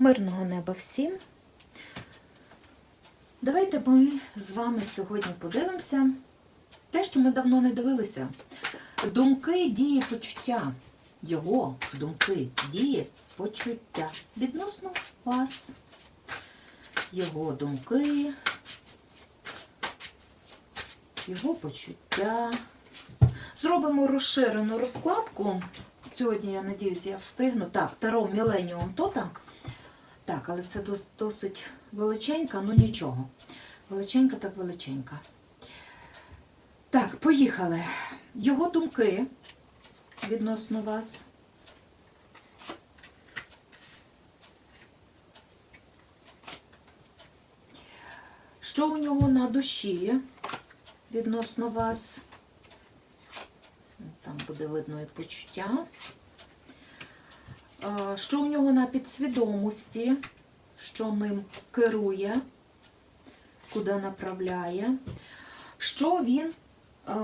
Мирного неба всім. Давайте ми з вами сьогодні подивимося те, що ми давно не дивилися. Думки, дії, почуття. Його думки, дії, почуття. Відносно вас. Його думки, його почуття. Зробимо розширену розкладку. Сьогодні, я надіюся, я встигну. Так, Таро Міленіум Тота. Так, але це досить величенька, ну нічого. Величенька так величенька. Так, поїхали. Його думки відносно вас. Що у нього на душі відносно вас? Там буде видно і почуття. Е, Що у нього на підсвідомості, що ним керує, куди направляє, що він. Е,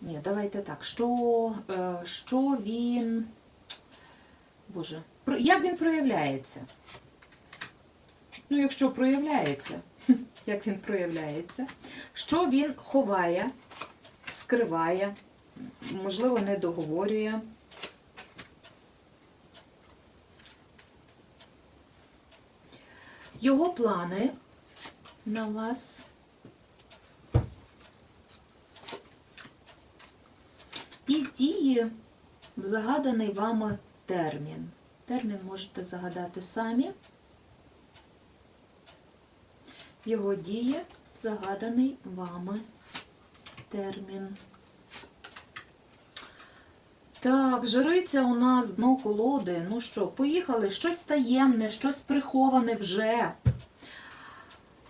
ні, давайте так. Що, е, що він. Боже, як він проявляється? Ну, якщо проявляється, як він проявляється, що він ховає, скриває, можливо, не договорює. Його плани на вас. І діє загаданий вами термін. Термін можете загадати самі. Його діє загаданий вами термін. Так, жриця у нас дно колоди. Ну що, поїхали? Щось таємне, щось приховане вже.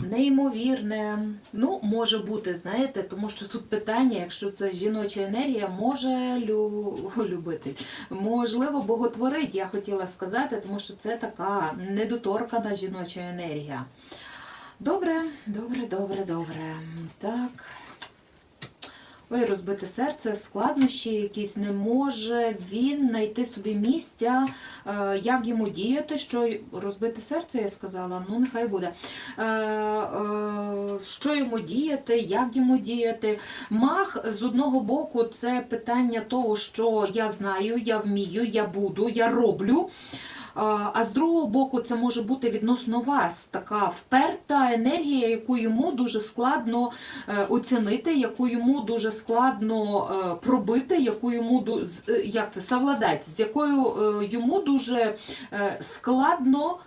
Неймовірне. Ну, може бути, знаєте, тому що тут питання, якщо це жіноча енергія, може лю... любити. Можливо, боготворить, я хотіла сказати, тому що це така недоторкана жіноча енергія. Добре, добре, добре, добре. Так. Ой, розбите серце, складнощі якісь не може він знайти собі місця, е, як йому діяти, що розбите серце, я сказала, ну нехай буде. Е, е, Що йому діяти, як йому діяти. Мах з одного боку це питання того, що я знаю, я вмію, я буду, я роблю. А з другого боку, це може бути відносно вас. Така вперта енергія, яку йому дуже складно е, оцінити, яку йому дуже складно е, пробити, яку йому е, як це совладати, з якою йому дуже складно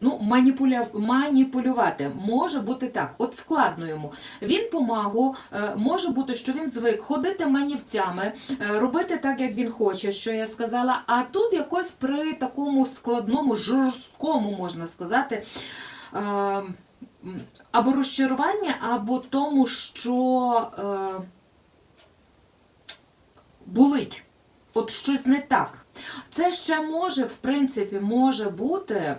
ну, маніпуля, маніпулювати. Може бути так, от складно йому. Він помагу, е, може бути, що він звик ходити манівцями, е, робити так, як він хоче, що я сказала. А тут якось при такому складному, жорсткому, можна сказати, е, або розчарування, або тому, що е, болить. От щось не так. Це ще може, в принципі, може бути,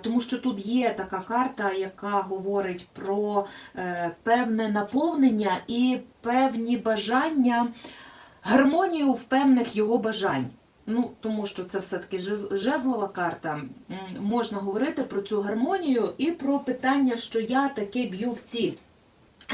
тому що тут є така карта, яка говорить про е, певне наповнення і певні бажання, гармонію в певних його бажань. Ну, тому що це все-таки жез- жезлова карта. Можна говорити про цю гармонію і про питання, що я таки б'ю в ціль.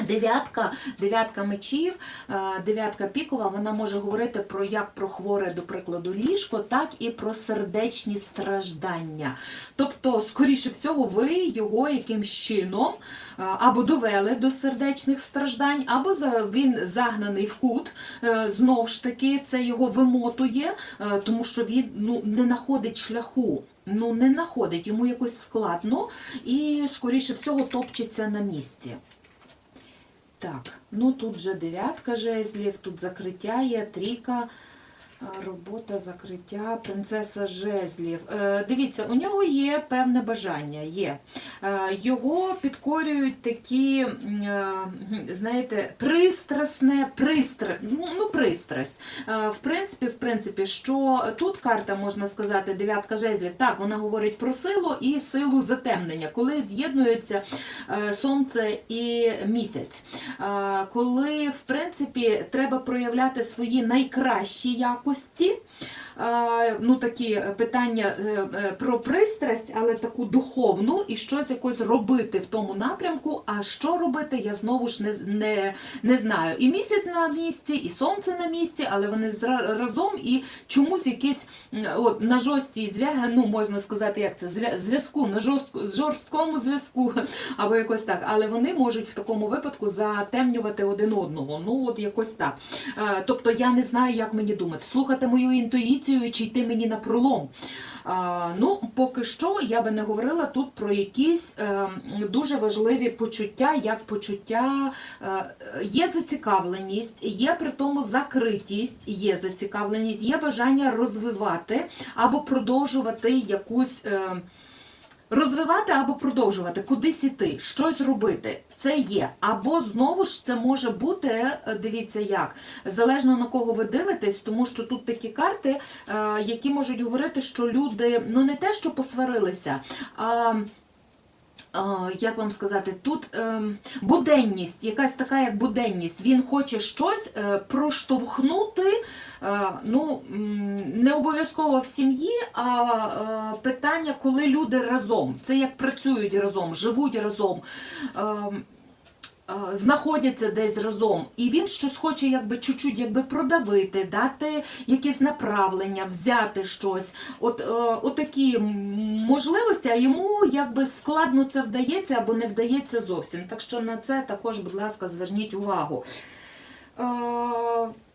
Дев'ятка, дев'ятка мечів, е, дев'ятка пікова, вона може говорити про як про хворе, до прикладу, ліжко, так і про сердечні страждання. Тобто, скоріше всього, ви його якимсь чином е, або довели до сердечних страждань, або він загнаний в кут. Е, Знов ж таки, це його вимотує, тому що він ну, не знаходить шляху. Ну, не знаходить, йому якось складно і, скоріше всього, топчеться на місці. Так, ну тут вже дев'ятка жезлів, тут закриття є, трійка, робота, закриття, принцеса жезлів. Е, дивіться, у нього є певне бажання, є. Е, його підкорюють такі, е, знаєте, пристрасне, пристра, ну, ну, пристрасть. В принципі, в принципі, що тут карта, можна сказати, дев'ятка жезлів, так, вона говорить про силу і силу затемнення, коли з'єднуються е, сонце і місяць. Коли, в принципі, треба проявляти свої найкращі якості, е, ну, такі питання е, е, про пристрасть, але таку духовну, і щось якось робити в тому напрямку. А що робити, я знову ж не, не, не знаю. І місяць на місці, і сонце на місці, але вони разом і чомусь якийсь от, на жорсткій зв'язку, ну можна сказати, як це зв'язку, на жорсткому зв'язку, або якось так. Але вони можуть в такому випадку затемнювати один одного. Ну от якось так. Е, Тобто я не знаю, як мені думати, слухати мою інтуїцію чи йти мені на пролом. Ну, поки що я би не говорила тут про якісь е, дуже важливі почуття, як почуття е, є зацікавленість, є при тому закритість, є зацікавленість, є бажання розвивати або продовжувати якусь. Розвивати або продовжувати, кудись іти, щось робити. Це є. Або знову ж це може бути, е, дивіться як, залежно на кого ви дивитесь, тому що тут такі карти, е, які можуть говорити, що люди ну не те, що посварилися, а. Як вам сказати, тут ем, буденність, якась така як буденність. Він хоче щось е, проштовхнути, е, ну не обов'язково в сім'ї, а е, питання, коли люди разом. Це як працюють разом, живуть разом. Е, Знаходяться десь разом, і він щось хоче, якби чуть-чуть якби продавити, дати якесь направлення, взяти щось. От, е, от такі можливості, а йому якби складно це вдається або не вдається зовсім. Так що на це також, будь ласка, зверніть увагу. Е,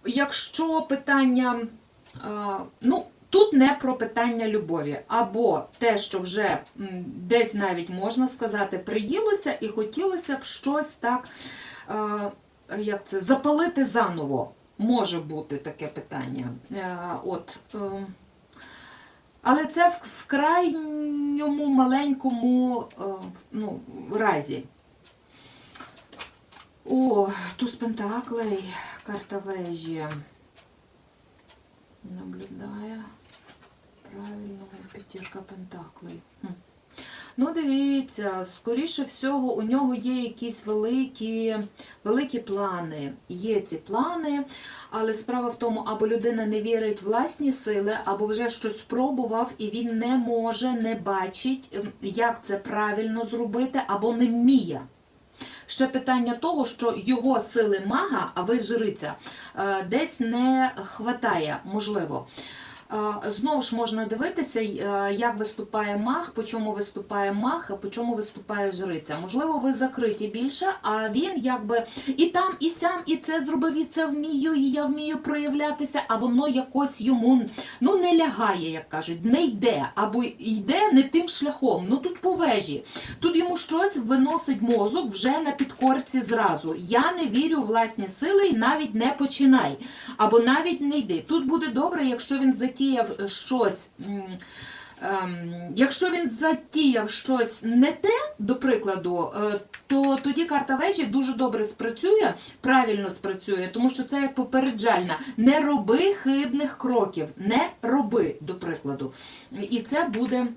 якщо питання, ну, тут не про питання любові, або те, що вже десь навіть можна сказати, приїлося і хотілося б щось так, е, як це, запалити заново. Може бути таке питання. Е, от, е, але це в, в крайньому маленькому е, ну, разі. О, туз Пентаклей, карта вежі. Наблюдає. П'ятірка Пентаклей. Ну, дивіться, скоріше всього, у нього є якісь великі, великі плани. Є ці плани, але справа в тому, або людина не вірить в власні сили, або вже щось спробував, і він не може, не бачить, ем, як це правильно зробити, або не вміє. Ще питання того, що його сили мага, а ви жриця, е, десь не хватає, можливо. Знову ж можна дивитися, е, як виступає маг, по чому виступає маг, а по чому виступає жриця. Можливо, ви закриті більше, а він якби і там, і сям, і це зробив, і це вмію, і я вмію проявлятися, а воно якось йому ну не лягає, як кажуть, не йде, або йде не тим шляхом. Ну тут по вежі. Тут йому щось виносить мозок вже на підкорці зразу. Я не вірю у власні сили і навіть не починай. Або навіть не йди. Тут буде добре, якщо він затіяв щось. ем, Якщо він затіяв щось не те, до прикладу, е, то тоді карта вежі дуже добре спрацює, правильно спрацює, тому що це як попереджальна. Не роби хибних кроків, не роби, до прикладу. І це буде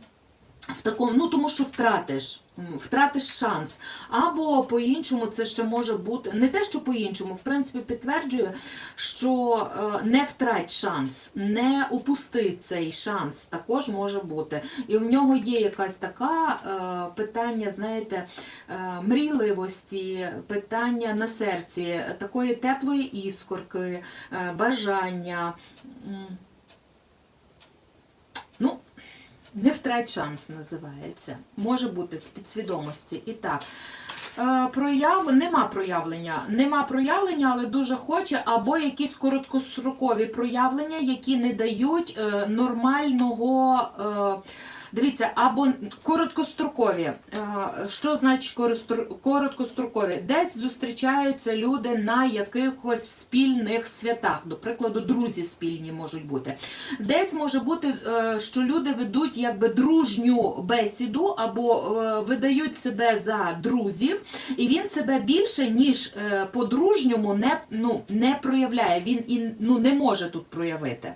в такому, ну тому що втратиш, втратиш шанс. Або по-іншому це ще може бути не те, що по-іншому, в принципі, підтверджує, що е, не втрать шанс, не упусти цей шанс, також може бути. І в нього є якась така е, питання, знаєте, е, мрійливості, питання на серці, такої теплої іскорки, бажання. М. Ну, не втрать шанс називається. Може бути з підсвідомості. І так. Е, Прояв нема проявлення. Нема проявлення, але дуже хоче, або якісь короткострокові проявлення, які не дають е, нормального. Дивіться, або короткострокові. Е, Що значить короткострокові? Десь зустрічаються люди на якихось спільних святах, до прикладу, друзі спільні можуть бути. Десь може бути, е, що люди ведуть якби дружню бесіду або е, видають себе за друзів, і він себе більше ніж по-дружньому не, ну, не проявляє. Він і ну, не може тут проявити.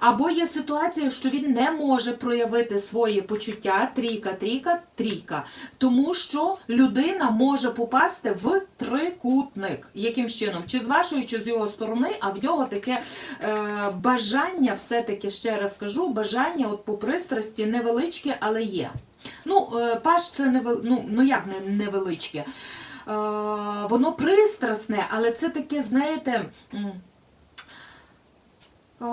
Або є ситуація, що він не може проявити свої свої почуття, трійка, трійка, трійка. Тому що людина може попасти в трикутник. Яким чином? Чи з вашої, чи з його сторони, а в нього таке е, бажання, все-таки ще раз кажу, бажання от по пристрасті невеличке, але є. Ну, е, паш це не ну, ну як не невеличке. Е, воно пристрасне, але це таке, знаєте. Е,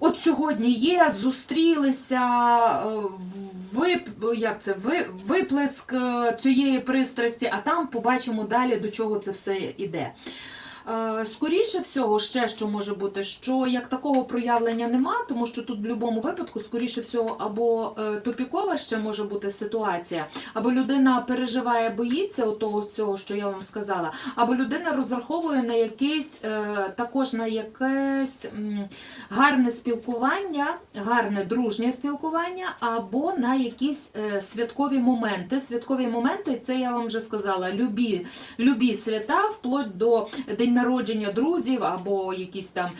От сьогодні є, зустрілися, е, вип, як це, ви, виплеск е, цієї пристрасті, а там побачимо далі, до чого це все іде. Е, Скоріше всього, ще що може бути, що як такого проявлення нема, тому що тут в будь-якому випадку, скоріше всього, або е, тупікова ще може бути ситуація, або людина переживає, боїться того всього, що я вам сказала, або людина розраховує на якийсь е, також на якесь гарне спілкування, гарне дружнє спілкування, або на якісь святкові моменти. Святкові моменти, це я вам вже сказала, любі, любі свята, вплоть до день народження друзів, або якісь там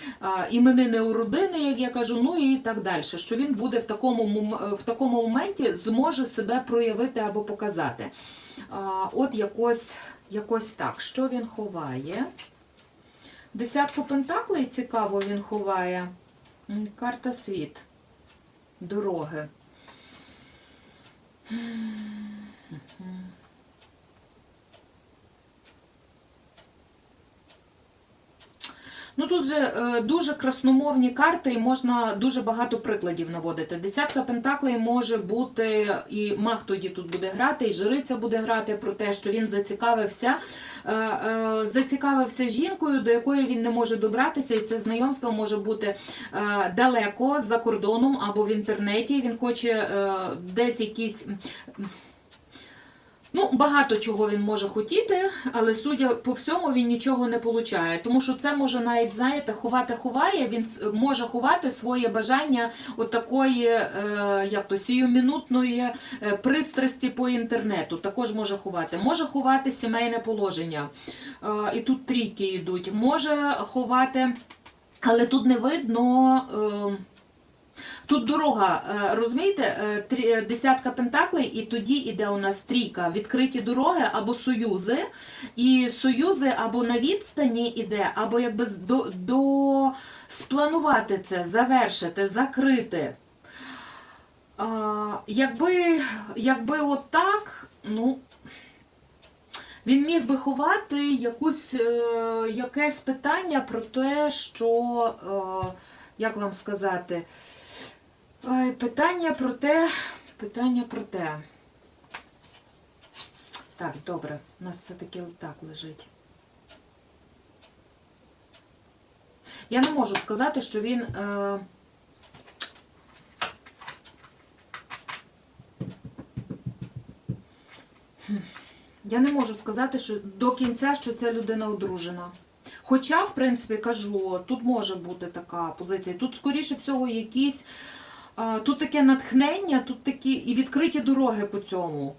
іменини у родини, як я кажу, ну і так далі. Що він буде в такому, в такому моменті зможе себе проявити або показати. От якось, якось так. Що він ховає? Десятку пентаклей цікаво він ховає. Карта світ. Дороги. Ну тут же е, дуже красномовні карти, і можна дуже багато прикладів наводити. Десятка пентаклей може бути, і маг тоді тут буде грати, і жриця буде грати про те, що він зацікавився, е, е, зацікавився жінкою, до якої він не може добратися, і це знайомство може бути далеко за кордоном або в інтернеті. Він хоче десь якісь. Ну, багато чого він може хотіти, але судя по всьому, він нічого не получає. Тому що це може навіть, знаєте, ховати ховає, він може ховати своє бажання от такої, е, як то, сіюмінутної е, пристрасті по інтернету. Також може ховати. Може ховати сімейне положення. Е, і тут трійки йдуть. Може ховати, але тут не видно. Е, Тут дорога, е, розумієте, е, е, десятка пентаклей, і тоді іде у нас трійка, відкриті дороги або союзи. І союзи або на відстані іде, або якби до, до спланувати це, завершити, закрити. А, якби, якби отак, ну. Він міг би ховати якусь, якесь питання про те, що, як вам сказати, Питання про те, питання про те. Так, добре, у нас все-таки так лежить. Я не можу сказати, що він. Е... Я не можу сказати, що до кінця, що ця людина одружена. Хоча, в принципі, кажу, тут може бути така позиція. Тут, скоріше всього, якісь. Тут таке натхнення, тут такі і відкриті дороги по цьому.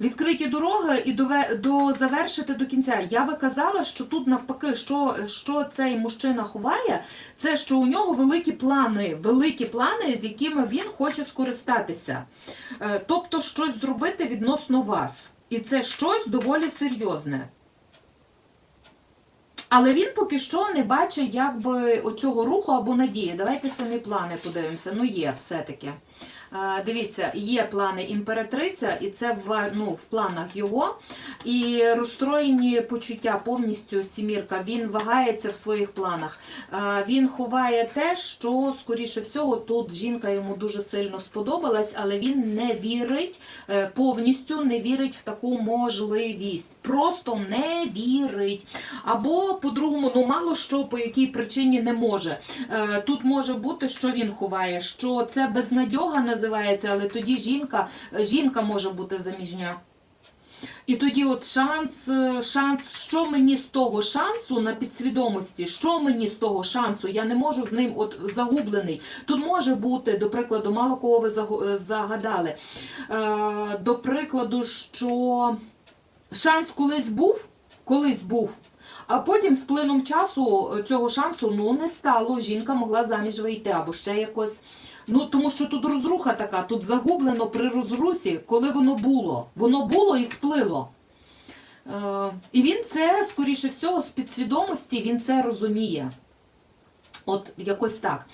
Відкриті дороги і дове- до завершити до кінця. Я би казала, що тут навпаки, що, що цей мужчина ховає, це що у нього великі плани, великі плани, з якими він хоче скористатися. Е, Тобто щось зробити відносно вас. І це щось доволі серйозне. Але він поки що не бачить якби оцього руху або надії. Давайте самі плани подивимося. Ну, є все-таки. А, Дивіться, є плани імператриця, і це в, ну, в планах його. І розстроєні почуття повністю сімірка. Він вагається в своїх планах. Він ховає те, що, скоріше всього, тут жінка йому дуже сильно сподобалась, але він не вірить е, повністю, не вірить в таку можливість. Просто не вірить. Або, по-другому, ну мало що по якій причині не може. Е, Тут може бути, що він ховає, що це безнадьога називається, але тоді жінка, жінка може бути заміжня. І тоді от шанс, е, шанс, що мені з того шансу на підсвідомості, що мені з того шансу, я не можу з ним от загублений. Тут може бути, до прикладу, мало кого ви е, загадали. Е, до прикладу, що шанс колись був, колись був. А потім з плином часу цього шансу ну не стало. Жінка могла заміж вийти або ще якось Ну, тому що тут розруха така, тут загублено при розрусі, коли воно було. Воно було і сплило. Е, і він це, скоріше всього, з підсвідомості він це розуміє. От якось так.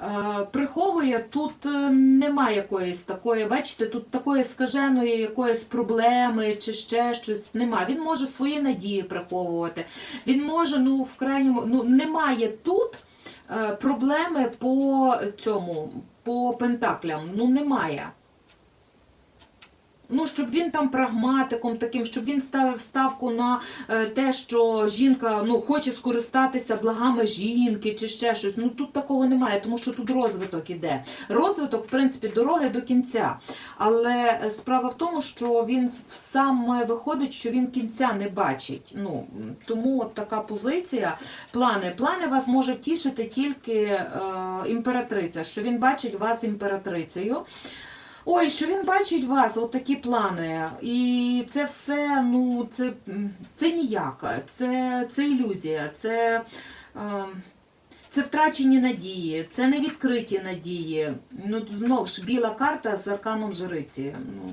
Е, приховує, тут е, немає якоїсь такої, бачите, тут такої скаженої якоїсь проблеми чи ще щось нема. Він може свої надії приховувати. Він може, ну, в крайньому, ну, немає тут е, проблеми по цьому, по пентаклям. Ну, немає. Ну, щоб він там прагматиком таким, щоб він ставив ставку на е, те, що жінка ну, хоче скористатися благами жінки чи ще щось. Ну тут такого немає, тому що тут розвиток іде. Розвиток, в принципі, дороги до кінця. Але е, справа в тому, що він сам виходить, що він кінця не бачить. Ну, тому от така позиція. Плани. Плани вас може втішити тільки е, імператриця, що він бачить вас імператрицею. Ой, що він бачить вас, от такі плани. І це все, ну, це, це ніяк, це, це ілюзія, це, е, це втрачені надії, це невідкриті надії. Ну, знов ж, біла карта з арканом жриці. Ну,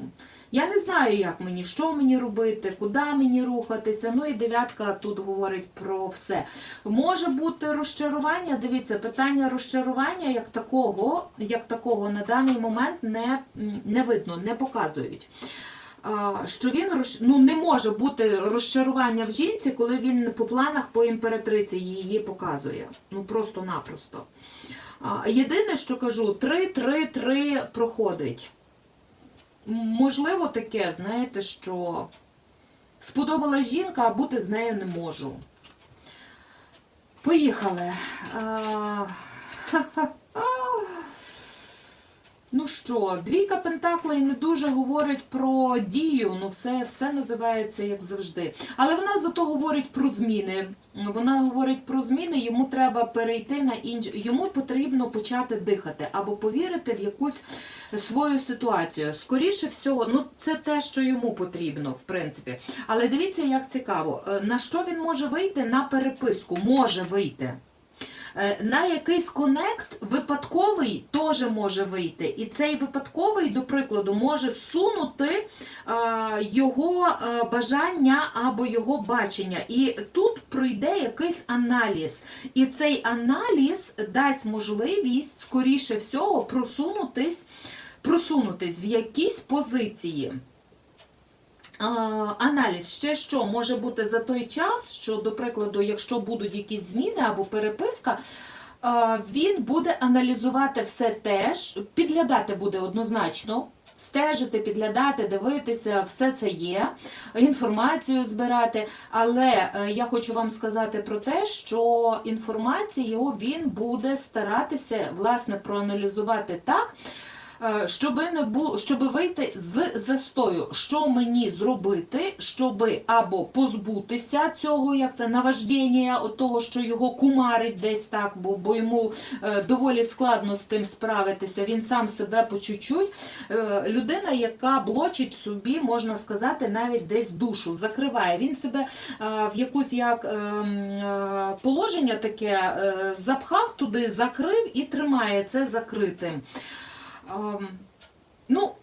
я не знаю, як мені, що мені робити, куди мені рухатися. Ну і дев'ятка тут говорить про все. Може бути розчарування. Дивіться, питання розчарування як такого, як такого на даний момент не, не видно, не показують. Що він ну, не може бути розчарування в жінці, коли він по планах по імператриці її показує. Ну просто-напросто. Єдине, що кажу, 3-3-3 проходить. Можливо, таке, знаєте, що сподобалась жінка, а бути з нею не можу. Поїхали. А, Ну що, двійка пентаклей не дуже говорить про дію, ну все, все називається як завжди. Але вона зато говорить про зміни. Вона говорить про зміни, йому треба перейти на інш... йому потрібно почати дихати або повірити в якусь свою ситуацію. Скоріше всього, ну це те, що йому потрібно, в принципі. Але дивіться, як цікаво, Е, на що він може вийти на переписку? Може вийти. Е, На якийсь конект випадковий теж може вийти. І цей випадковий, до прикладу, може сунути е, його е, бажання або його бачення. І тут пройде якийсь аналіз. І цей аналіз дасть можливість, скоріше всього, просунутись, просунутись в якісь позиції. Аналіз ще що може бути за той час, що, до прикладу, якщо будуть якісь зміни або переписка, він буде аналізувати все теж, підглядати буде однозначно. Стежити, підглядати, дивитися, все це є, інформацію збирати. Але е, я хочу вам сказати про те, що інформацію він буде старатися власне проаналізувати так, щоб не було, щоб вийти з застою, що мені зробити, щоб або позбутися цього, як це наваждення, от того, що його кумарить десь так, бо, бо йому е, доволі складно з тим справитися. Він сам себе по чуть-чуть. Е, людина, яка блочить собі, можна сказати, навіть десь душу, закриває. Він себе е, в якусь як ем, е, положення таке е, запхав туди, закрив і тримає це закритим. Ем, Ну,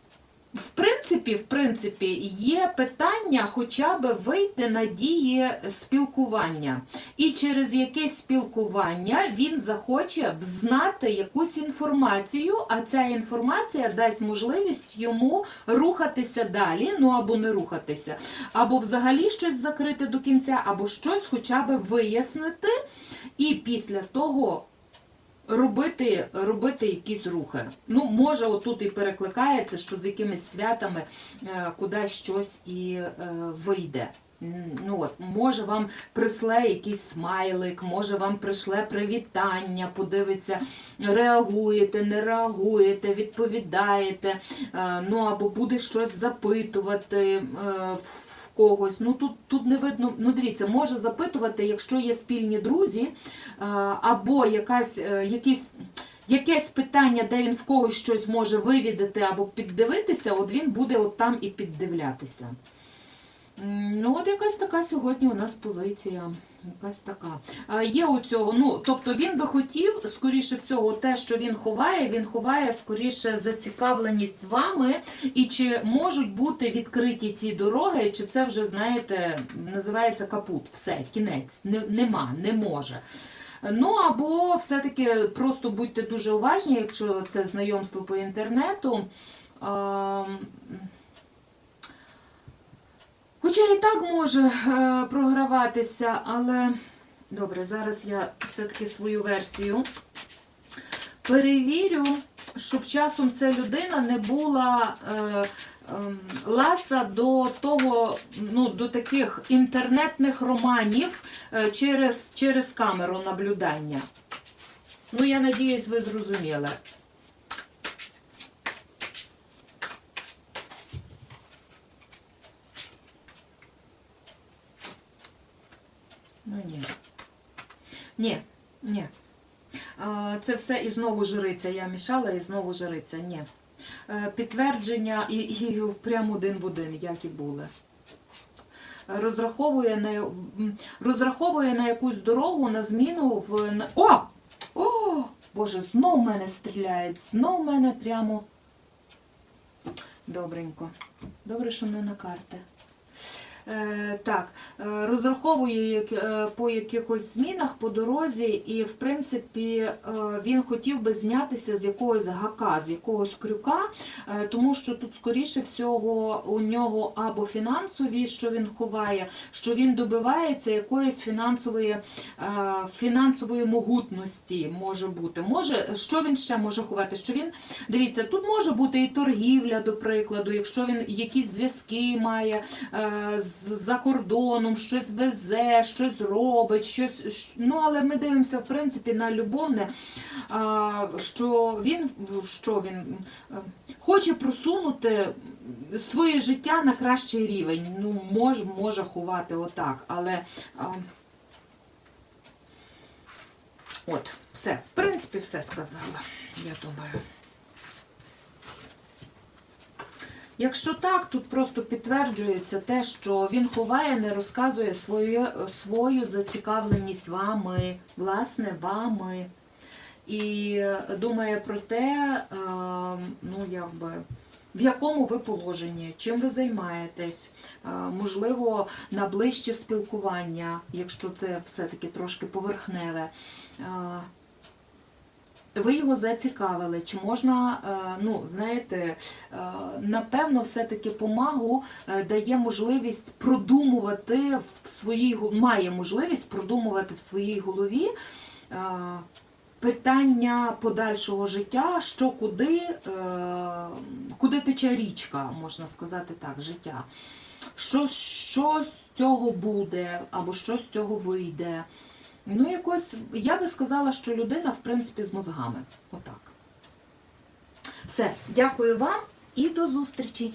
в принципі, в принципі, є питання хоча б вийти на дії спілкування. І через якесь спілкування він захоче взнати якусь інформацію, а ця інформація дасть можливість йому рухатися далі, ну або не рухатися, або взагалі щось закрити до кінця, або щось хоча б вияснити, і після того робити, робити якісь рухи. Ну, може, отут і перекликається, що з якимись святами е, кудись щось і е, вийде. Ну, от, може вам присле якийсь смайлик, може вам пришле привітання, подивиться, реагуєте, не реагуєте, відповідаєте, е, ну або буде щось запитувати в когось. Ну тут, тут не видно. Ну дивіться, може запитувати, якщо є спільні друзі, е, або якась, е, якісь. Якесь питання, де він в когось щось може вивідати або піддивитися, от він буде от там і піддивлятися. Ну, от якась така сьогодні у нас позиція. Якась така. Є у цього, ну, тобто він би хотів, скоріше всього, те, що він ховає, він ховає скоріше зацікавленість вами, і чи можуть бути відкриті ці дороги, чи це вже, знаєте, називається капут, все, кінець, не, нема, не може. Ну або все-таки просто будьте дуже уважні, якщо це знайомство по інтернету. Хоча і так може е, програватися, але добре, зараз я все-таки свою версію перевірю, щоб часом ця людина не була е, ем, ласа до того, ну, до таких інтернетних романів е, через, через камеру наблюдання. Ну, я надіюсь, ви зрозуміли. Ну ні. Ні, ні. Це все і знову жриця. Я мішала і знову жриця. Ні. Е, Підтвердження і, і прямо один в один, як і були. Розраховує на, розраховує на якусь дорогу, на зміну в. О! О! Боже, знов мене стріляють, знов мене прямо. Добренько. Добре, що не на карти. Е, так, е, розраховує е, по якихось змінах по дорозі, і в принципі він хотів би знятися з якогось гака, з якогось крюка, тому що тут, скоріше всього, у нього або фінансові, що він ховає, що він добивається якоїсь фінансової, фінансової могутності може бути. Може, що він ще може ховати? Що він дивіться, тут може бути і торгівля, до прикладу, якщо він якісь зв'язки має з- за кордоном, щось везе, щось робить, щось. Ну, але ми дивимося, в принципі, на любовне, що він, що він е, хоче просунути своє життя на кращий рівень. Ну, може, може ховати отак, але. От, все, в принципі, все сказала, я думаю. Якщо так, тут просто підтверджується те, що він ховає, не розказує свою, свою зацікавленість вами, власне, вами. І думає про те, е, ну, якби, в якому ви положенні, чим ви займаєтесь, е, можливо, на ближче спілкування, якщо це все-таки трошки поверхневе. Ви його зацікавили, чи можна, е, ну, знаєте, е, напевно, все-таки помагу е, дає можливість продумувати в своїй має можливість продумувати в своїй голові питання подальшого життя, що куди, куди тече річка, можна сказати так, життя. Що, що з цього буде, або що з цього вийде. Ну, якось, я би сказала, що людина, в принципі, з мозгами. Отак. Все, дякую вам і до зустрічі!